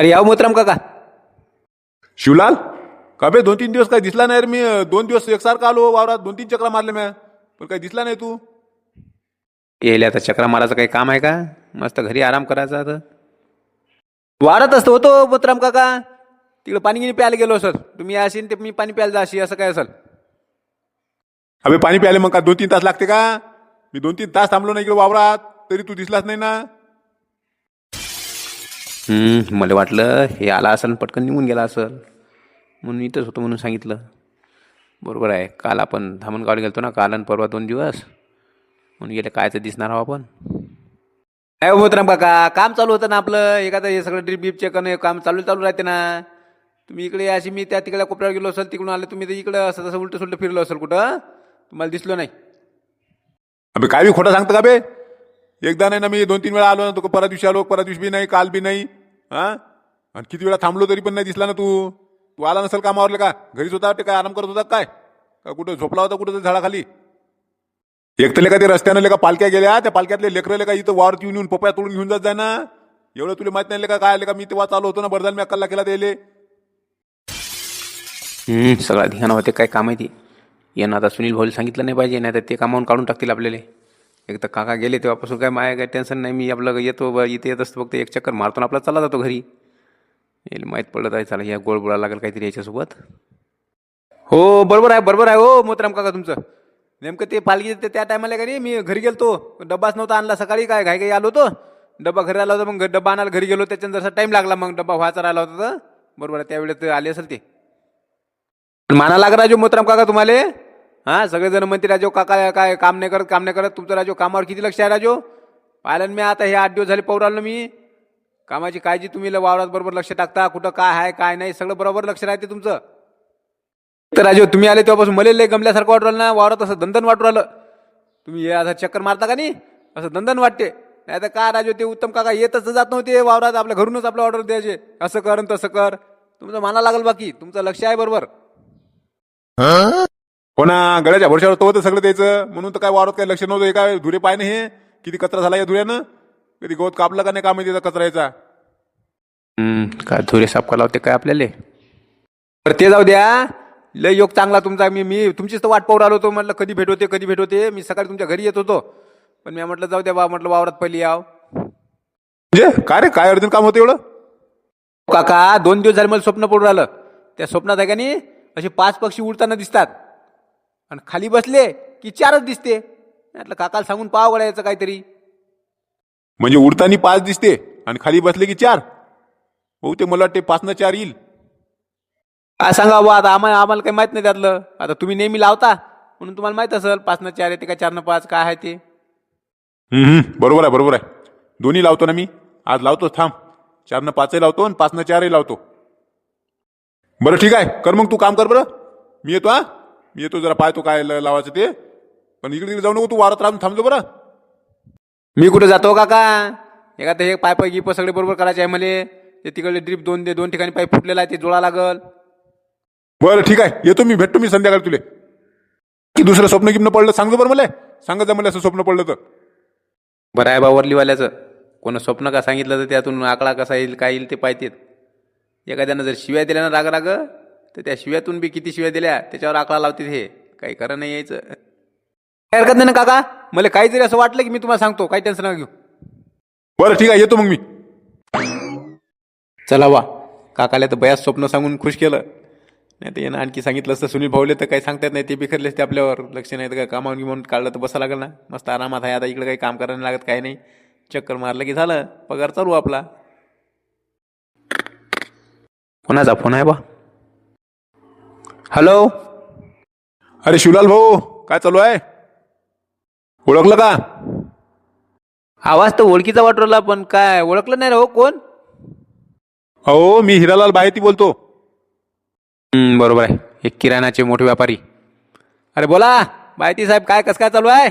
अरे याव मोत्राम काका. शिवलाल का बे दोन तीन दिवस काय दिसला नाही रे मी? अं, दोन दिवस एकसारखा आलो वावरात दोन तीन चक्रा मारले मी पण काही दिसला नाही तू. येईल आता चक्रा मारायचं काही काम आहे का? मस्त घरी आराम करायचा आता. वारत असतो होतो मोत्राम काका. तिकडे पाणी गिनी प्यायला गेलो सर तुम्ही असेल ते मी पाणी प्यायला जाशी असं काय असेल? अबे पाणी प्यायले मग का दोन तीन तास लागते का? मी दोन तीन तास थांबलो ना इकडे वावरात. तरी तू दिसलाच नाही ना. हम्म, मला वाटलं हे आला असेल आणि पटकन निघून गेला असेल. म्हणून इथंच होतो म्हणून सांगितलं. बरोबर आहे काल आपण धामणगावला गेलतो ना काल आणि परवा दोन दिवस. म्हणून गेले काय तर दिसणार आहो आपण. काय हो मोहतराम काका काम चालू होतं ना आपलं? एखादं हे सगळं ड्रीप बीप चेक करणं हे काम चालू चालू राहते ना. तुम्ही इकडे अशी मी त्या तिकडे कोपऱ्यावर गेलो असेल तिकडून आले तुम्ही तर इकडं असं तसं उलटं सुलटं फिरलो असेल कुठं? तुम्हाला दिसलो नाही. अबे काय बी खोटं सांगतं का बे? एकदा नाही ना मी दोन तीन वेळा आलो ना तू परवा दिवशी आलो परवा दिवशी बी नाही काल बी नाही. हा? आणि किती वेळा थांबलो तरी पण नाही दिसला ना तू? तू आला नसेल कामावरले का? घरीच होता ते काय? आराम करत होता काय? का कुठं झोपला होता कुठं झाडाखाली? एकतले का ते रस्त्यानं लेका पालख्या गेल्या त्या पालख्यातले लेकरले का इथं वावरती येऊन येऊन पपया तोडून घेऊन जात जाय ना एवढं तुला माहीत नाही का काय लेका मी तेव्हा चालू होतो ना बरदाल मी अक्कलला केला त्याले. हम्म, सगळा ध्यान होते काय काम आहे ते? यांना आता सुनील भाऊला सांगितलं नाही पाहिजे नाही तर ते कामावून काढून टाकतील आपल्याला. एक तर काका गेले तेव्हापासून काय माया काय टेन्शन नाही मी आपलं येतो ब- इथे येत असतो फक्त एक चक्कर मारतो आपला चला जातो घरी. येईल माहीत पडलं आहे चला या गोळ बोळा लागेल काहीतरी याच्यासोबत. हो बरोबर आहे बरोबर आहे. हो मोतराम काका तुमचं. नेमकं ते पालगी ते त्या टायमाला का नाही मी घरी गेलो डब्बाच नव्हता आणला सकाळी काय घाई घाई आलो होतो. डब्बा घरी आला होता मग डब्बा आणायला घरी गेलो त्याच्यानंतर जसा टाईम लागला मग डब्बा व्हायचा राहिला होता तर. बरोबर आहे त्यावेळेस ते आले असेल ते. माना लागला राजू मोतराम काका तुम्हाला? हा सगळेजण म्हणते राजो काका काय काम नाही करत काम नाही करत? तुमचं राजो कामावर किती लक्ष आहे राजो? पाहिलं ना मी आता हे आठ दिवस झाले पौर मी. कामाची काळजी तुम्ही वावरात बरोबर लक्ष टाकता कुठं काय आहे काय नाही सगळं बरोबर लक्ष राहते तुमचं. तर राजू तुम्ही आले तेव्हापासून मला लय गमल्यासारखं वाटू राहिलं ना वावरात असं दंदन वाटू राहिलं. तुम्ही हे आता चक्कर मारता का नाही? असं दंदन वाटते. नाही तर काय राजो ते उत्तम काका येतच जात नव्हते वावरात आपल्या घरूनच आपलं ऑर्डर द्यायचे. असं कर आणि तसं कर. तुमचं माना लागल बाकी तुमचं लक्ष आहे बरोबर. हो ना गळ्याच्या भरशावर तो होतं सगळं त्याचं? म्हणून तर काय वावरात काय लक्ष नव्हतं हे काय धुरे पाय हे? किती कचरा झाला या धुऱ्यानं? कधी गवत कापलं का नाही काम त्याचा कचरा याचा? हम्म, काय धुरे साफ करावं ते काय आपल्याला? बरं ते जाऊ द्या. लय योग चांगला तुमचा. मी मी तुमचीच तर वाट पाहू राहिलो होतो. म्हटलं कधी भेट होते कधी भेट होते मी सकाळी तुमच्या घरी येत होतो. पण मी म्हटलं जाऊ द्या बा म्हटलं वावरात पहिली याव. म्हणजे? काय रे? काय अर्जंट काम होतं एवढं? काका दोन दिवस झाले मला स्वप्न पडून राहिलं. त्या स्वप्नात आहे का नाही? असे पाच पक्षी उडताना दिसतात. आणि खाली बसले की चारच दिसते. म्हटलं काकाला सांगून पाव गळायचं काहीतरी. म्हणजे उडताना पाच दिसते आणि खाली बसले की चार. हो ते मला वाटते पाच ना चार येईल. काय सांगा बा आता आम्हाला आम्हाला काही माहीत नाही त्यातलं. आता तुम्ही नेहमी लावता म्हणून तुम्हाला माहीत असेल पाच न चार येते का चार न पाच काय आहे ते. हम्म, हम्म, बरोबर आहे बरोबर आहे. दोन्ही लावतो ना मी. आज लावतो थांब. चार न पाचही लावतो आणि पाच न चारही लावतो. बरं ठीक आहे. कर मग तू काम कर बरं. मी येतो हा? मी येतो जरा पाहतो काय ल- लावायचं ते. पण इकडे तिकडे जाऊ नको तू वारात राहून थांबतो बरं. मी कुठे जातो काका? एखादं हे पाईप गिप सगळे बरोबर करायचे आहे मला. ते तिकडले ड्रीप दोन दे दोन ठिकाणी पाईप फुटलेला आहे ते जोडा लागल. बरं ठीक आहे. येतो मी भेटतो मी संध्याकाळी तुले. की दुसरं स्वप्न गिप्न पडलं सांगतो बरं मला. सांगत जा मला असं स्वप्न पडलं तर. बरं आहे बा वरलीवाल्याचं. कोणा स्वप्न का सांगितलं तर त्यातून आकडा कसा येईल काय येईल ते पाहतेत. एखाद्यानं जर शिव्या दिल्या ना राग राग तर त्या शिव्यातून बी किती शिव्या दिल्या? त्याच्यावर आकडा लावते हे. काही खरं नाही यायचं. काय हरकत नाही ना काका? मला काही जरी असं वाटलं की मी तुम्हाला सांगतो काही टेन्शन नका घेऊ. बरं ठीक आहे येतो मग मी. चला वा. काकाला तर बयाच स्वप्न सांगून खुश केलं. नाही तर यानं आणखी सांगितलं असतं सुनील भाऊले तर काही सांगतात नाही ते बिखरलेच ते आपल्यावर. लक्ष नाही तर काय कामावून गिमावून काढलं तर बसा लागेल ना. मस्त आरामात आहे आता इकडे काही काम करायला लागत काही नाही. चक्कर मारलं की झालं. पगार चालू आपला. कोणाचा फोन आहे बा? हॅलो? अरे शिवलाल भाऊ काय चालू आहे? ओळखलं का? आवाज तर ओळखीचा वाटवला पण काय ओळखलं नाही रे हो कोण? अहो मी हिरालाल बाहेती बोलतो. हम्म, बरोबर आहे. एक किराणाचे मोठे व्यापारी. अरे बोला माहिती साहेब काय कसं काय चालू आहे?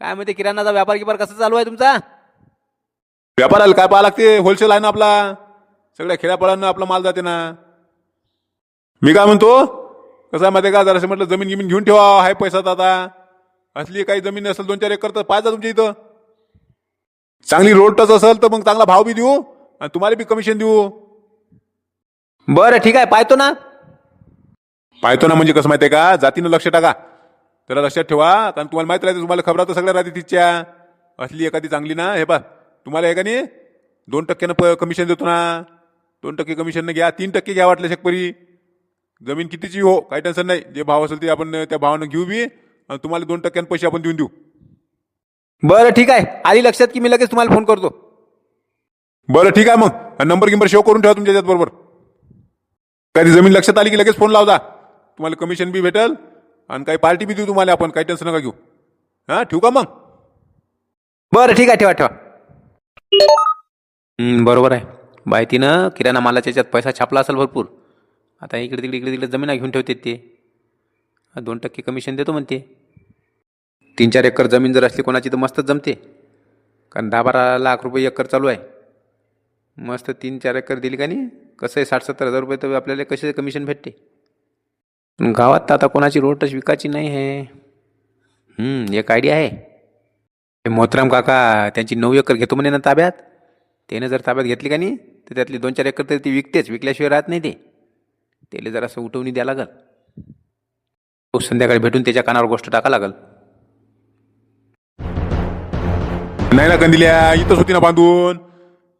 काय म्हणते किराणाचा व्यापार गिपार कसं चालू आहे तुमचा? व्यापाराला काय पाहा लागते? होलसेल आहे ना आपला. सगळ्या खेड्यापाड्यांना आपला माल जाते ना. मी काय म्हणतो? कसं आहे माहिती आहे का? जरासं म्हटलं जमीन गिमीन घेऊन ठेवा हाय पैसा आता. असली काही जमीन असेल दोन चार एकर तर पाहिजे तुमच्या इथं. चांगली रोड टच असेल तर मग चांगला भाव बी देऊ आणि तुम्हाला बी कमिशन देऊ. बरं ठीक आहे. पाहतो ना. पाहतो ना म्हणजे कसं माहिती आहे का? जातीनं लक्ष टाका. त्याला लक्षात ठेवा. कारण तुम्हाला माहीत राहते तुम्हाला खबरा तर सगळ्या राहते तिच्या असली एखादी चांगली ना हे पा तुम्हाला आहे का नाही? दोन टक्क्यानं प कमिशन देतो ना. दोन टक्के कमिशननं घ्या तीन टक्के घ्या वाटलं शेकपरी जमीन कितीची हो? काही टेन्शन नाही. जे भाव असेल ते आपण त्या भावानं घेऊ बी. आणि तुम्हाला दोन टक्क्यानं पैसे आपण देऊन देऊ. बरं ठीक आहे. आली लक्षात की मी लगेच तुम्हाला फोन करतो. बरं ठीक आहे मग. नंबर गिंबर सेव्ह करून ठेवा तुमच्या बरोबर. कधी जमीन लक्षात आली की लगेच फोन लावजा तुम्हाला कमिशन बी भेटेल. आणि काही पार्टी बी देऊ तुम्हाला आपण. काही टेन्शन नका घेऊ. हां ठेवू का मग? बरं ठीक आहे. ठेवा ठेवा. बरोबर आहे. बाय तिनं किराणा मालाच्या याच्यात पैसा छापला असेल भरपूर. आता इकडे तिकडे इकडे तिकडे जमिना घेऊन ठेवते ते. दोन टक्के कमिशन देतो म्हणते. तीन चार एकर जमीन जर असली कोणाची तर मस्तच जमते. कारण दहा बारा लाख रुपये एकर चालू आहे. मस्त तीन चार एकर दिली का नाही? कसं आहे? साठ सत्तर हजार रुपये तर आपल्याला कसे कमिशन भेटते? पण गावात तर आता कोणाची रोडच विकायची नाही आहे. एक आयडिया आहे. हे मोहतराम काका त्यांची नऊ एकर घेतो म्हणे ना ताब्यात. त्याने जर ताब्यात घेतली का नाही तर त्यातली दोन चार एकर तरी ती विकतेच. विकल्याशिवाय राहत नाही ते. त्याला जरासं उठवणी द्या लागल. तो संध्याकाळी भेटून त्याच्या कानावर गोष्ट टाका लागल. नाही ना कंदिल्या इथंच होती ना बांधून.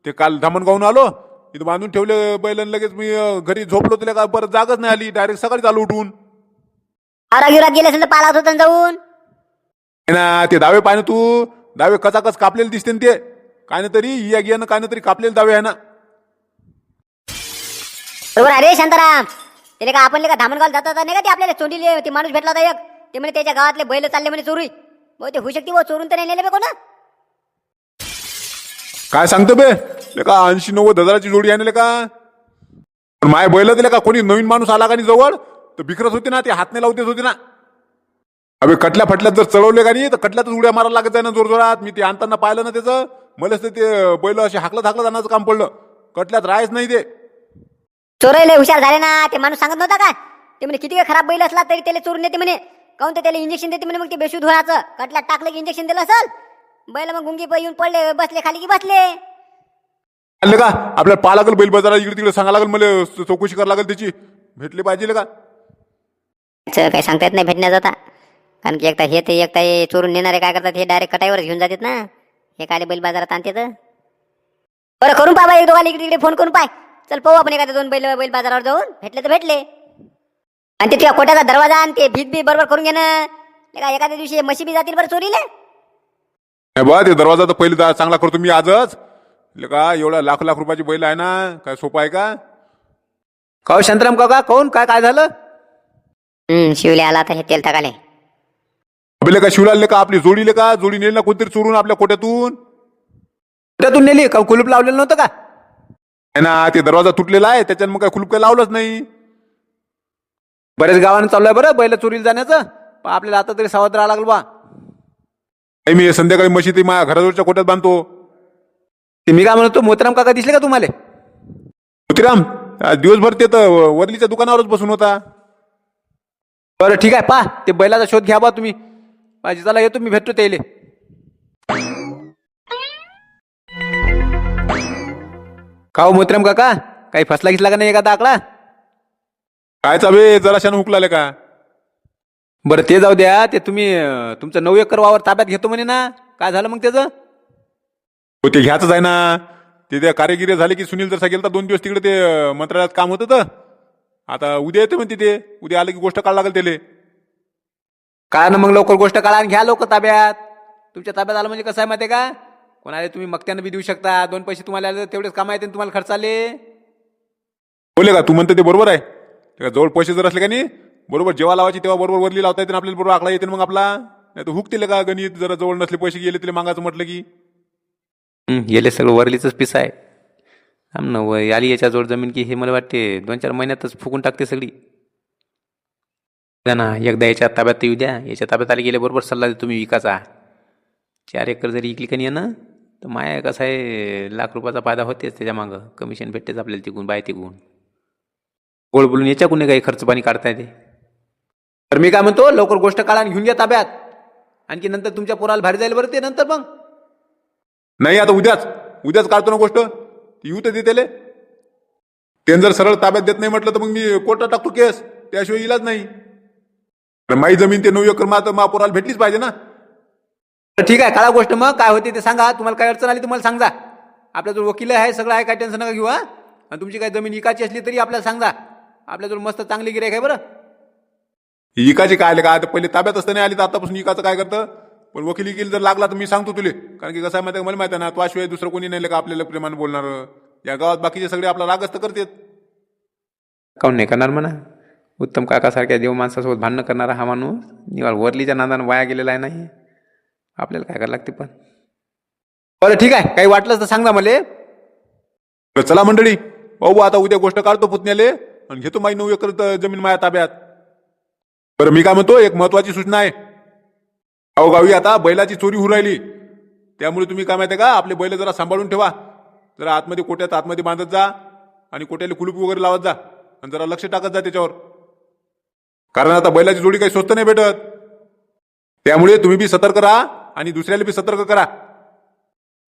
ते काल धामणगावून आलो इथं बांधून ठेवले बैलन लगेच मी अं, घरी झोपलो तिला का परत जागच नाही आली डायरेक्ट सकाळी चालू उठून. आवरा गिवरात गेले असेल तर पालात होतं ना जाऊन? नाही ना ते दावे पाय ना तू दावे कचाकच कापलेले दिसते ना ते. काय ना तरी या गियानं काय ना तरी कापलेले दावे आहे ना. बरोबर अरे शांताराम. त्याला का आपण का धामणगाव जात होता नाही का ते आपल्याला चोरीले ते माणूस भेटला होता एक. ते म्हणे त्याच्या गावातले बैल चालले म्हणे चोरी मग ते होऊ शकते चोरून तर नाही नेले बे कोण? काय सांगतो बे? लेका ऐंशी नव्वद हजाराची जोडी आहे ना का पण माय बैल दिले का कोणी नवीन माणूस आला का नाही जवळ? तर बिकरत होती ना ते हात नाही लावतेच होती ना. अबे कटल्या फटल्यात जर चढवले का नाही तर कटल्यातच उड्या मारायला लागत आहे ना जोरजोरात. मी ते आणताना पाहिलं ना त्याचं. मलाच ते- ते बैल असे हाकलं हाकलं जाण्याचं काम पडलं. कटल्यात राहायच नाही ते. चोरायला हुशार झाले ना ते माणूस सांगत नव्हता का? ते म्हणे किती खराब बैल असला तरी त्याला चोरून देते म्हणे. काऊन तर त्याला इंजेक्शन देते म्हणे मग ते बेशुद्ध होण्याचं. कटल्यात टाकलं की इंजेक्शन दिलं असेल. बैल मग गुंगी प- येऊन पडले बसले खाली की बसले. आणलं का? आपल्याला पाहा लागेल बैल बाजारात इकडे तिकडे सांगा लागेल मला च- चौकशी करायला लागेल त्याची. भेटली पाहिजे का? असं काही सांगता येत नाही भेटण्यात आता. कारण की एकटा हे ते एकटा हे चोरून नेणारे काय करतात हे डायरेक्ट कटाईवर घेऊन जातात ना. हे काले बैल बाजारात आणते तर. बरं करून पाहा एक दोघाला इकडे इकडे फोन करून पाय चल पाहू आपण एखाद्या दोन बैल बैल बाजारावर जाऊन. भेटले तर भेटले. आणि ते तुझ्या कोट्याचा दरवाजा आणि ते भीत बी बरोबर करून घेणं. का एखाद्या दिवशी म्हशी बी जातील बरं चोरीले. नाही बा ते दरवाजा तर पहिले दा- चांगला करतो मी आजच. ले का एवढा लाख लाख रुपयाची बैल आहे ना काय सोपं आहे का? का हो शांताराम काका कोण काय काय झालं? हम्म शिवले आला आता हे तेल टाकाले. अबे का शिवलाल का आपली जोडी ले का? जोडी नेली ना कोणतरी चोरून आपल्या कोट्यातून? कुठ्यातून नेली का कुलूप लावलेलं नव्हतं का? आहे ना ते दरवाजा तुटलेला आहे त्याच्यानं मग काय कुलूप लावलंच नाही. बरेच गावानं चालू आहे बरं बैल चोरीला जाण्याचं. पण आपल्याला आता तरी सावध राहावं लागलं बा. नाही मी संध्याकाळी म्हशी ते माझ्या घराजवळच्या कोट्यात बांधतो. ते मी काय म्हणतो मोहतराम काका दिसले का तुम्हाला? मोतीराम आज दिवसभर ते तर वरलीच्या दुकानावरच बसून होता. बरं ठीक आहे पा ते बैलाचा शोध घ्या बा तुम्ही. माझी चला येतो मी भेटतो त्याले. का हो मोहतराम काका काही फसला घिसला का नाही एखादा आकडा? काय चाबे जराशानं हुकलाले का? बरं ते जाऊ द्या ते तुम्ही अं, तुमचं नऊ एकर वावर ताब्यात घेतो म्हणे ना. काय झालं मग त्याचं? हो ते घ्यायचंच आहे ना. ते त्या कार्यगिरी झाले की सुनील जर गेला तर दोन दिवस तिकडे ते अं, मंत्रालयात काम होतं तर. आता उद्या येते म्हणते ते. उद्या आलं की गोष्ट काढ लागेल त्याले. काय ना मग लवकर गोष्ट काढा आणि घ्या लवकर ताब्यात. तुमच्या ताब्यात आलं म्हणजे कसं आहे माहिती आहे का? कोणाला तुम्ही मक्त्यानं बी देऊ शकता दोन पैसे तुम्हाला आले तर तेवढेच कामा येते आणि तुम्हाला खर्च आले. बोले का तू म्हणते ते बरोबर आहे. ते का जवळ पैसे जर असले का नाही बरोबर जेव्हा लावायची तेव्हा बरोबर वरली लावता येते आणि आपल्याला बरोबर आकडा येते ना मग आपला. नाही तर हुकतील का गणित जरा जवळ नसले पैसे गेले तिला मागायचं म्हटलं की? हं, येले सगळं वरलीचंच पिस आहे. आम ना व आली याच्याजवळ जमीन की हे मला वाटते दोन चार महिन्यातच फुकून टाकते सगळी. ना एकदा याच्या ताब्यात येऊ द्या. याच्या ताब्यात आले गेले बरोबर सल्ला देतो तुम्ही विकाचा. चार एकर जरी इकली का नाही ना तर माया कसं आहे लाख रुपयाचा फायदा होतेच त्याच्या मागं. कमिशन भेटतेच आपल्याला तिकून बाय तिकून गोड बोलून याच्याकडून काही खर्च पाणी काढता येते तर मी काय म्हणतो लवकर गोष्ट काढा आणि घेऊन घ्या ताब्यात. आणखी नंतर तुमच्या पोराला भारी जाईल बरं ते नंतर मग. नाही आता उद्याच. उद्याच काढतो ना गोष्ट. येऊ तर देतेले. ते जर सरळ ताब्यात देत नाही म्हटलं तर मग मी कोर्टात टाकतो केस. त्याशिवाय इलाज नाही. माई जमीन ते नऊ एकर मा तर भेटलीच पाहिजे ना. ठीक आहे काळा गोष्ट मग. काय होते ते सांगा. तुम्हाला काय अडचण आली तुम्हाला सांगा. आपल्याजवळ वकील आहे सगळं आहे काय टेन्शन नका घेऊ हा. आणि तुमची काय जमीन इकाची असली तरी आपल्याला सांगा. आपल्याजवळ मस्त चांगली गिरायक आहे बरं. इकाचे काय आले का? आता पहिले ताब्यात असताना आली तर आतापासून इकाचं काय करतं? पण वकील इकील जर लागला तर मी सांगतो तुले. कारण की कसं आहे माहिती आहे मला माहिती आहे ना तुझ्याशिवाय दुसरं कोणी नाही का? आपल्याला प्रेमाने बोलणार. या गावात बाकीचे सगळे आपला रागस्त करतात. काऊन नाही करणार म्हणा. उत्तम काकासारख्या देव माणसासोबत भांडणं करणारा हा माणूस निवाल वरलीच्या नांदानं वाया गेलेला आहे नाही. आपल्याला काय करायला लागते पण. बरं ठीक आहे. काही वाटलंच तर सांगा मला. तर चला मंडळी. भाऊ आता उद्या गोष्ट काढतो पुतण्याले आणि घेतो माई नऊ एकर त- जमीन माझ्या ताब्यात. बरं मी काय म्हणतो एक महत्वाची सूचना आहे. अहो गावी आता बैलाची चोरी होऊ राहिली. त्यामुळे तुम्ही काय माहिती आहे का आपले बैल जरा सांभाळून ठेवा. जरा आतमध्ये कोट्यात आतमध्ये बांधत जा आणि कोट्याला कुलूप वगैरे लावत जा आणि जरा लक्ष टाकत जा त्याच्यावर. कारण आता बैलाची जोडी काही स्वस्त नाही भेटत. त्यामुळे तुम्ही बी सतर्क राहा. आणि दुसऱ्याला बी सतर्क करा.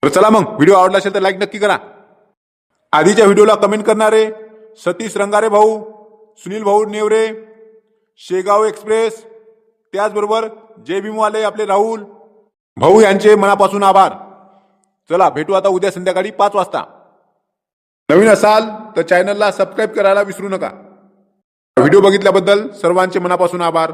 तर चला मग व्हिडिओ आवडला असेल तर लाईक नक्की करा. आधीच्या व्हिडिओला कमेंट करणारे सतीश रंगारे भाऊ सुनील भाऊ नेवरे शेगाव एक्सप्रेस त्याचबरोबर जे भीमवाले आपले राहुल भाऊ यांचे मनापासून आभार. चला भेटू आता उद्या संध्याकाळी पाच वाजता. नवीन असाल तर चॅनलला सबस्क्राईब करायला विसरू नका. व्हिडिओ बघितल्याबद्दल सर्वांचे मनापासून आभार.